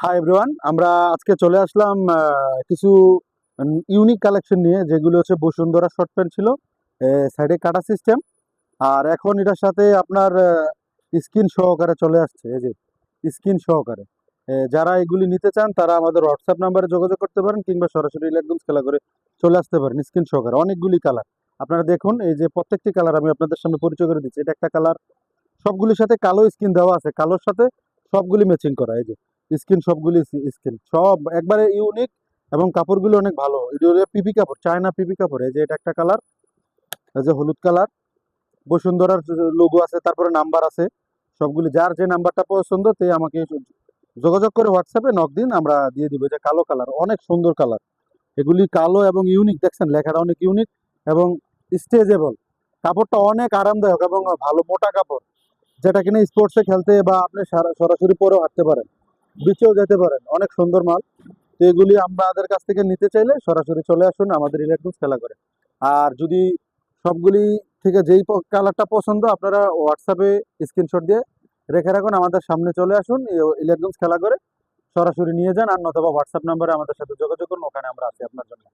Hi everyone আমরা আজকে চলে আসলাম কিছু ইউনিক কালেকশন নিয়ে, যেগুলো হচ্ছে বসুন্ধরা শর্ট প্যান্ট ছিল সাইডে কাটা সিস্টেম আর এখন এটার সাথে আপনার স্কিন সহকারে চলে আসছে, এই যে স্কিন সহকারে। যারা এগুলি নিতে চান, তারা আমাদের হোয়াটসঅ্যাপ নাম্বারে যোগাযোগ করতে পারেন, কিংবা সরাসরি ইলেকট্রনিক্স খেলা করে চলে আসতে পারেন স্কিন সহকারে। অনেকগুলি কালার আপনারা দেখুন, এই যে প্রত্যেকটি কালার আমি আপনাদের সামনে পরিচয় করে দিচ্ছি। এটা একটা কালার সবগুলির সাথে কালো স্কিন দেওয়া আছে। কালোর সাথে সবগুলি ম্যাচিং করা, এই যে। স্কিন সবগুলি স্কিন সব একবারে ইউনিক এবং কাপড়গুলো অনেক ভালো। পিপি কাপড়, চায়না পিপি কাপড়। এই যে এটা একটা কালার, এই যে হলুদ কালার। বসুন্ধরার লোগো আছে, তারপরে নাম্বার আছে। সবগুলি, যার যে নাম্বারটা পছন্দ, তে আমাকে যোগাযোগ করে হোয়াটসঅ্যাপে নক দিন, আমরা দিয়ে দিব। যে কালো কালার, অনেক সুন্দর কালার। এগুলি কালো এবং ইউনিক, দেখছেন? লেখাটা অনেক ইউনিক এবং স্টেজেবল। কাপড়টা অনেক আরামদায়ক এবং ভালো, মোটা কাপড়। যেটা কিনা স্পোর্টসে খেলতে বা আপনি সারা- সরাসরি পরেও হাঁটতে পারেন। বিচেও যেতে পারেন, অনেক সুন্দর মাল। তো এগুলি আমাদের কাছ থেকে নিতে চাইলে সরাসরি চলে আসুন, আমাদের ইলেকট্রনিক্স খেলা করে। আর যদি সবগুলি থেকে যেই কালারটা পছন্দ, আপনারা হোয়াটসঅ্যাপে স্ক্রিনশট দিয়ে রেখে রাখুন, আমাদের সামনে চলে আসুন ইলেকট্রনিক্স খেলা করে। সরাসরি নিয়ে যান, আর নতবা হোয়াটসঅ্যাপ নাম্বারে আমাদের সাথে যোগাযোগ করুন, ওখানে আমরা আছি আপনার জন্য।